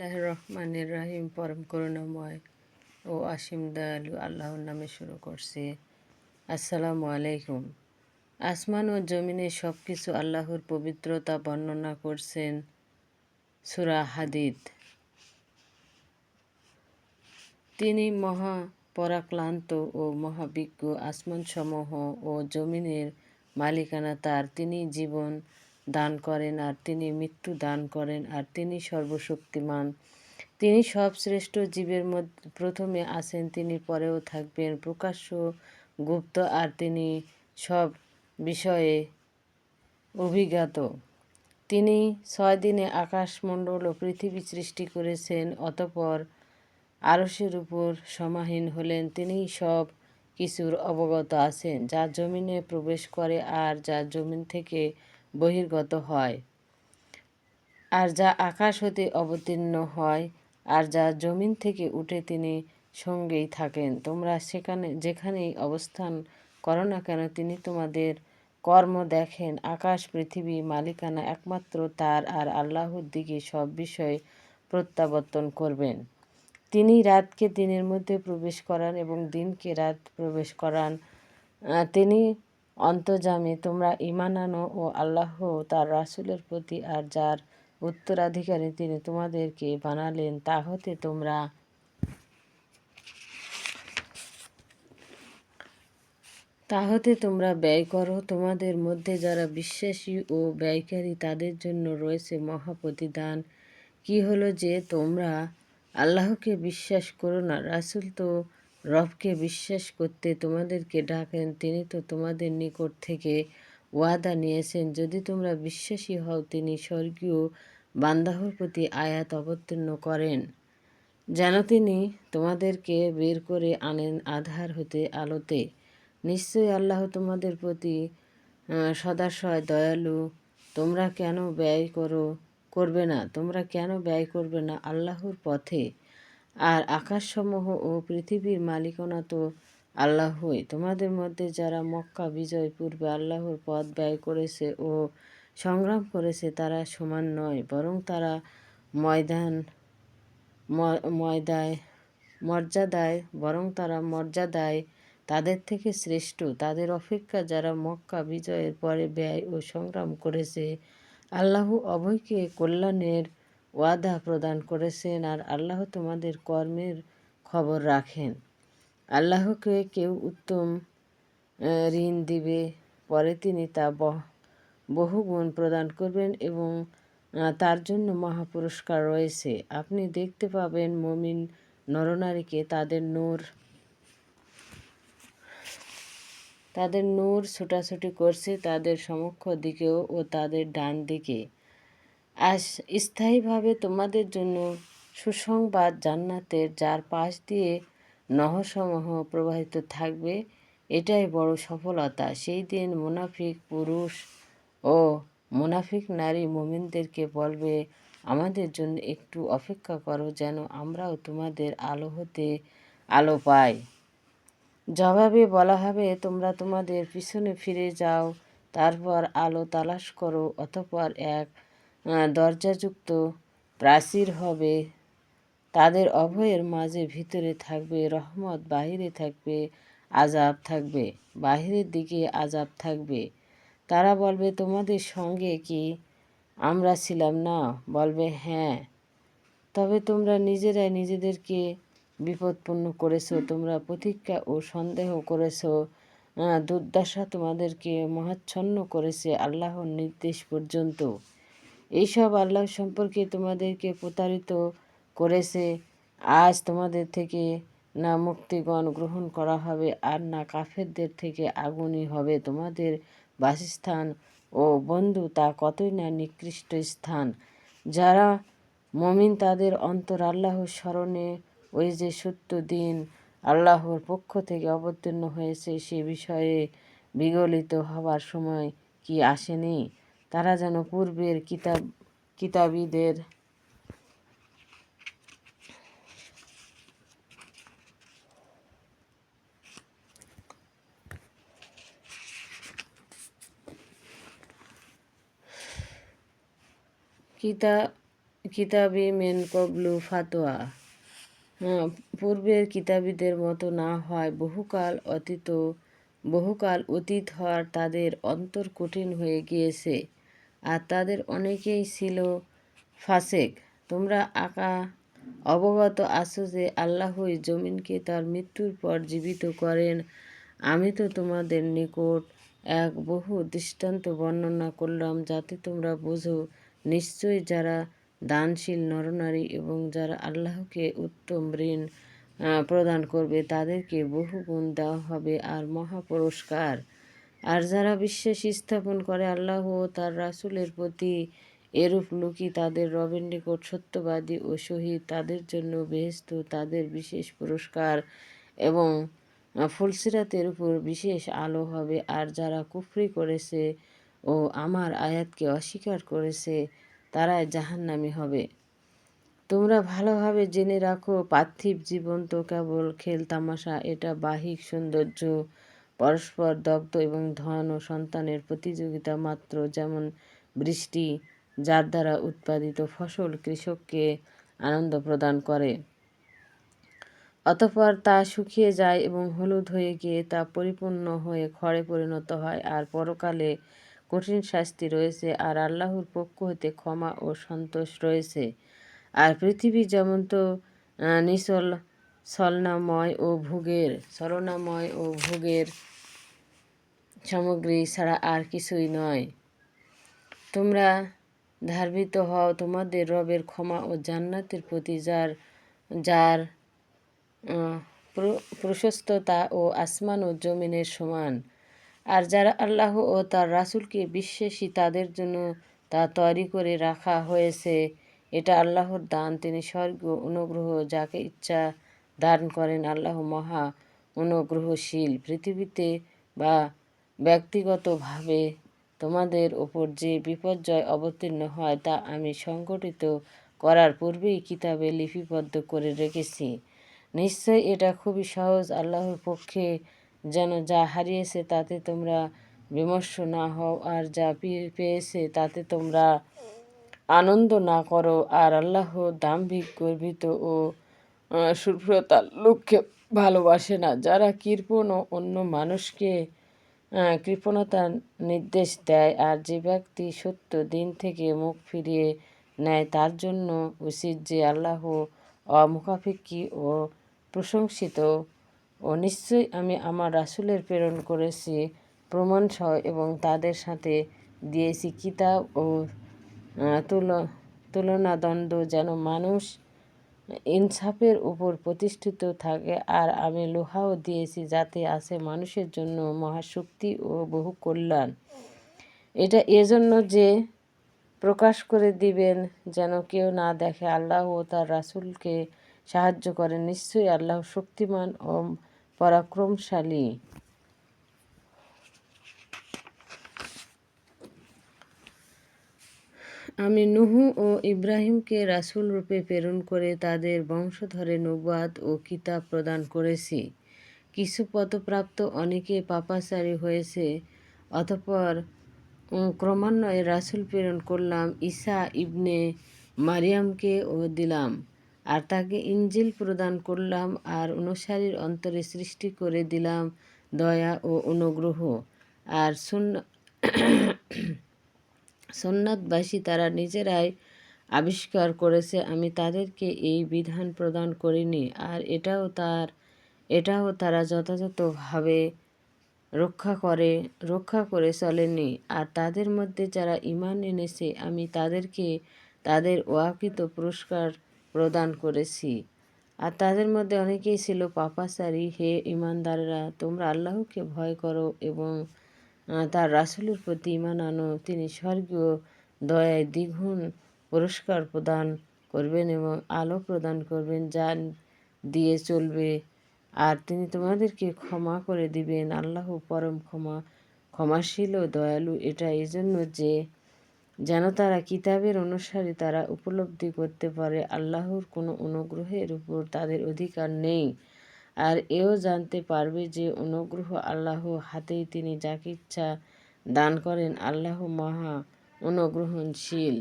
আল্লাহ রহমানের রাহিম পরম করুণাময় ও আসিম দয়ালু আল্লাহর নামে শুরু করছি। আসসালামু আলাইকুম। আসমান ও জমিনে সব কিছু আল্লাহর পবিত্রতা বর্ণনা করছেন সুরা হাদিদ। তিনি মহা পরাক্লান্ত ও মহাবিজ্ঞ আসমানসমূহ ও জমিনের মালিকানা তার। তিনি জীবন দান করেন আর তিনি মৃত্যু দান করেন আর তিনি সর্বশক্তিমান। তিনি সব শ্রেষ্ঠ জীবের মধ্যে, প্রথমে আছেন, তিনি পরেও থাকবেন, প্রকাশ্য গুপ্ত আর তিনি সব বিষয়ে অভিজ্ঞাত। তিনি ছয় দিনে আকাশমণ্ডল ও পৃথিবী সৃষ্টি করেছেন, অতপর আরসের উপর সমাহীন হলেন, তিনি সব কিছুর অবগত আছেন, যা জমিনে প্রবেশ করে আর যা জমিন থেকে বহির্গত হয়। আর যা আকাশ হতে অবতীর্ণ হয়, আর যা জমিন থেকে উঠে তিনি সঙ্গেই থাকেন। তোমরা সেখানে, যেখানেই অবস্থান করো না কেন, তিনি তোমাদের কর্ম দেখেন। আকাশ, পৃথিবী, মালিকানা একমাত্র তার, আর আল্লাহর দিকে সব বিষয়ে প্রত্যাবর্তন করবেন। তিনি রাতকে দিনের মধ্যে প্রবেশ করান এবং দিনকে রাত প্রবেশ করান। তিনি অন্তর্জামী তোমরা ইমান আনো ও আল্লাহ তার রাসুলের প্রতি আর যার উত্তরাধিকারী তিনি তোমাদেরকে বানালেন তা হতে তোমরা তা হতে তোমরা ব্যয় করো। তোমাদের মধ্যে যারা বিশ্বাসী ও ব্যয়কারী, তাদের জন্য রয়েছে মহাপ্রতিদান। কি হলো যে তোমরা আল্লাহকে বিশ্বাস করো না? রাসুল তো রবকে বিশ্বাস করতে তোমাদেরকে ডাকেন, তিনি তো তোমাদের নিকট থেকে ওয়াদা নিয়েছেন। যদি তোমরা বিশ্বাসী হও, তিনি স্বর্গীয় বান্দাহর প্রতি আয়াত অবতীর্ণ করেন। যেন তিনি তোমাদেরকে বের করে আনেন আধার হতে আলোতে। নিশ্চয়ই আল্লাহ তোমাদের প্রতি সদাশয় দয়ালু। তোমরা কেন ব্যয় করো, করবে না? তোমরা কেন ব্যয় করবে না আল্লাহর পথে? আর আকাশসমূহ ও পৃথিবীর মালিকানা তো আল্লাহই। তোমাদের মধ্যে যারা মক্কা বিজয় পূর্বে আল্লাহর পথ ব্যয় করেছে ও সংগ্রাম করেছে, তারা সমান নয়, বরং তারা ময়দান ময়দায়, মর্যাদায়, বরং তারা মর্যাদায় তাদের থেকে শ্রেষ্ঠ। তাদের অপেক্ষা যারা মক্কা বিজয়ের পরে ব্যয় ও সংগ্রাম করেছে, আল্লাহ অভয়কে কল্যাণের ওয়াদা প্রদান করেছেন আর আল্লাহ তোমাদের কর্মের খবর রাখেন। আল্লাহকে কেউ উত্তম ঋণ দিবে, পরে তিনি তা বহুগুণ প্রদান করবেন এবং তার জন্য মহাপুরস্কার রয়েছে। আপনি দেখতে পাবেন মমিন নরনারীকে তাদের নূর তাদের নূর ছোটাছুটি করছে তাদের সমক্ষ দিকেও ও তাদের ডান দিকে। আজ স্থায়ীভাবে তোমাদের জন্য সুসংবাদ জান্নাতের যার পাশ দিয়ে নহসমূহ প্রবাহিত থাকবে। এটাই বড় সফলতা। সেই দিন মুনাফিক পুরুষ ও মুনাফিক নারী মোমিনদেরকে বলবে, আমাদের জন্য একটু অপেক্ষা করো যেন আমরাও তোমাদের আলো হতে আলো পাই। জবাবে বলা হবে, তোমরা তোমাদের পিছনে ফিরে যাও, তারপর আলো তালাশ করো। অতপর এক দরজাযুক্ত প্রাচীর হবে। তাদের অভয়ের মাঝে ভিতরে থাকবে রহমত, বাহিরে থাকবে আজাব থাকবে, বাহিরের দিকে আজাব থাকবে। তারা বলবে, তোমাদের সঙ্গে কি আমরা ছিলাম? না। বলবে হ্যাঁ। তবে তোমরা নিজেরাই নিজেদেরকে বিপদপূর্ণ করেছ, তোমরা প্রতীক্ষা ও সন্দেহ করেছ দুর্দশা তোমাদেরকে মহাচ্ছন্ন করেছে আল্লাহর নির্দেশ পর্যন্ত। এইসব আল্লাহ সম্পর্কে তোমাদেরকে প্রতারিত করেছে। আজ তোমাদের থেকে না মুক্তিগণ গ্রহণ করা হবে আর না কাফেরদের থেকে আগুনই হবে। তোমাদের বাসস্থান ও বন্ধু তা কতই না নিকৃষ্ট স্থান। যারা মমিন তাদের অন্তর আল্লাহর স্মরণে ওই যে সত্য দিন আল্লাহর পক্ষ থেকে অবতীর্ণ হয়েছে সে বিষয়ে বিগলিত হবার সময় কি আসেনি? তারা যেন পূর্বের কিতাব কিতাবীদের কিতা কিতাবি মেন কবলু ফাতোয়া। হ্যাঁ, পূর্বের কিতাবীদের মতো না হয় বহুকাল অতীত বহুকাল অতীত হওয়ার তাদের অন্তর কঠিন হয়ে গিয়েছে। আর তাদের অনেকেই ছিল ফাসেক। তোমরা আকা অবগত আছো যে আল্লাহই জমিনকে তার মৃত্যুর পর জীবিত করেন। আমি তো তোমাদের নিকট এক বহু দৃষ্টান্ত বর্ণনা করলাম যাতে তোমরা বোঝো নিশ্চয়ই যারা দানশীল, নরনারী এবং যারা আল্লাহকে উত্তম ঋণ প্রদান করবে তাদেরকে বহু গুণ দেওয়া হবে আর মহা পুরস্কার আর যারা বিশ্বাস স্থাপন করে আল্লাহ ও তার রাসুলের প্রতি এরূপ লোকই তাদের রবের নিকট সত্যবাদী ও শহীদ তাদের জন্য বেহেস্ত তাদের বিশেষ পুরস্কার এবং ফুলসিরাতের উপর বিশেষ আলো হবে। আর যারা কুফরি করেছে ও আমার আয়াতকে অস্বীকার করেছে, তারাই জাহান্নামি হবে। তোমরা ভালোভাবে জেনে রাখো, পার্থিব জীবন তো কেবল খেল তামাশা এটা বাহিক সৌন্দর্য। পরস্পর দগ্ধ এবং ধন ও সন্তানের প্রতিযোগিতা মাত্র, যেমন বৃষ্টি যার দ্বারা উৎপাদিত ফসল কৃষককে আনন্দ প্রদান করে। অতঃপর তা শুকিয়ে যায় এবং হলুদ হয়ে গিয়ে তা পরিপূর্ণ হয়ে খড়ে পরিণত হয়, আর পরকালে কঠিন শাস্তি রয়েছে, আর আল্লাহর পক্ষ হতে ক্ষমা ও সন্তোষ রয়েছে। আর পৃথিবী যেমন তো নিচল ছলনাময় ও ভোগের, ছলনাময় ও ভোগের সামগ্রী ছাড়া আর কিছুই নয়। তোমরা ধার্মিত হও, তোমাদের রবের ক্ষমা ও জান্নাতের প্রতি যার যার প্রশস্ততা ও আসমান ও জমিনের সমান। আর যারা আল্লাহ ও তার রাসুলকে বিশ্বাসী, তাদের জন্য তা তৈরি করে রাখা হয়েছে। এটা আল্লাহর দান, তিনি স্বর্গ, অনুগ্রহ, যাকে ইচ্ছা দান করেন আল্লাহ মহা অনুগ্রহশীল। পৃথিবীতে বা ব্যক্তিগতভাবে তোমাদের ওপর যে বিপর্যয় অবতীর্ণ হয় তা আমি সংগঠিত করার পূর্বেই কিতাবে লিপিবদ্ধ করে রেখেছি। নিশ্চয় এটা খুবই সহজ আল্লাহর পক্ষে যেন যা হারিয়েছে তাতে তোমরা বিমর্ষ না হও, আর যা পেয়েছে তাতে তোমরা আনন্দ না করো। আর আল্লাহ দাম্ভিক, গর্বিত ও শুভ্রতার লোককে ভালোবাসে না। যারা কৃপণ ও অন্য মানুষকে কৃপণতার নির্দেশ দেয় আর যে ব্যক্তি সত্য দিন থেকে মুখ ফিরিয়ে নেয়, তার জন্য উচিত যে আল্লাহ অমুখাপেক্ষী ও প্রশংসিত। ও নিশ্চয়ই আমি আমার রাসুলের প্রেরণ করেছি, প্রমাণসহ এবং তাদের সাথে দিয়েছি। কিতাব ও তুলনাদণ্ড যেন মানুষ ইনসাফের উপর প্রতিষ্ঠিত থাকে। আর আমি লোহাও দিয়েছি যাতে আছে মানুষের জন্য মহাশক্তি ও বহু কল্যাণ। এটা এজন্য যে প্রকাশ করে দিবেন যেন কেউ না দেখে আল্লাহ ও তার রাসুলকে সাহায্য করেন। নিশ্চয়ই আল্লাহ শক্তিমান ও পরাক্রমশালী। আমি নুহু ও ইব্রাহিমকে রাসুল রূপে প্রেরণ করে তাদের বংশধরে নবাদ ও কিতাব প্রদান করেছি। কিছু পদপ্রাপ্ত অনেকে পাপাচারী হয়েছে, অতপর ক্রমান্বয়ে রাসুল প্রেরণ করলাম ঈসা ইবনে মারিয়ামকে ও দিলাম। আর তাকে ইঞ্জিল প্রদান করলাম আর অনুসারীর অন্তরে সৃষ্টি করে দিলাম দয়া ও অনুগ্রহ। আর শূন্য সন্ন্যাতবাসী তারা নিজেরাই আবিষ্কার করেছে, আমি তাদেরকে এই বিধান প্রদান করিনি। আর এটাও তার, এটাও তারা যথাযথভাবে রক্ষা করে রক্ষা করে চলেনি আর তাদের মধ্যে যারা ইমান এনেছে, আমি তাদেরকে তাদের ওয়াকিত পুরস্কার প্রদান করেছি। আর তাদের মধ্যে অনেকেই ছিল পাপাচারী। হে ইমানদাররা, তোমরা আল্লাহকে ভয় করো এবং তার রাসুলের প্রতি ইমান আনো তিনি স্বর্গীয় দয়ায় দ্বিগুণ পুরস্কার প্রদান করবেন এবং আলো প্রদান করবেন, যা দিয়ে চলবে। আর তিনি তোমাদেরকে ক্ষমা করে দিবেন আল্লাহ পরম ক্ষমা, ক্ষমাশীল ও দয়ালু। এটা এই জন্য যে, যেন তারা কিতাবের অনুসারে, তারা উপলব্ধি করতে পারে, আল্লাহর কোনো অনুগ্রহের উপর তাদের অধিকার নেই। আর এও জানতে পারবে যে অনুগ্রহ আল্লাহ হাতেই তিনি যাকে ইচ্ছা দান করেন। আল্লাহ মহা অনুগ্রহণশীল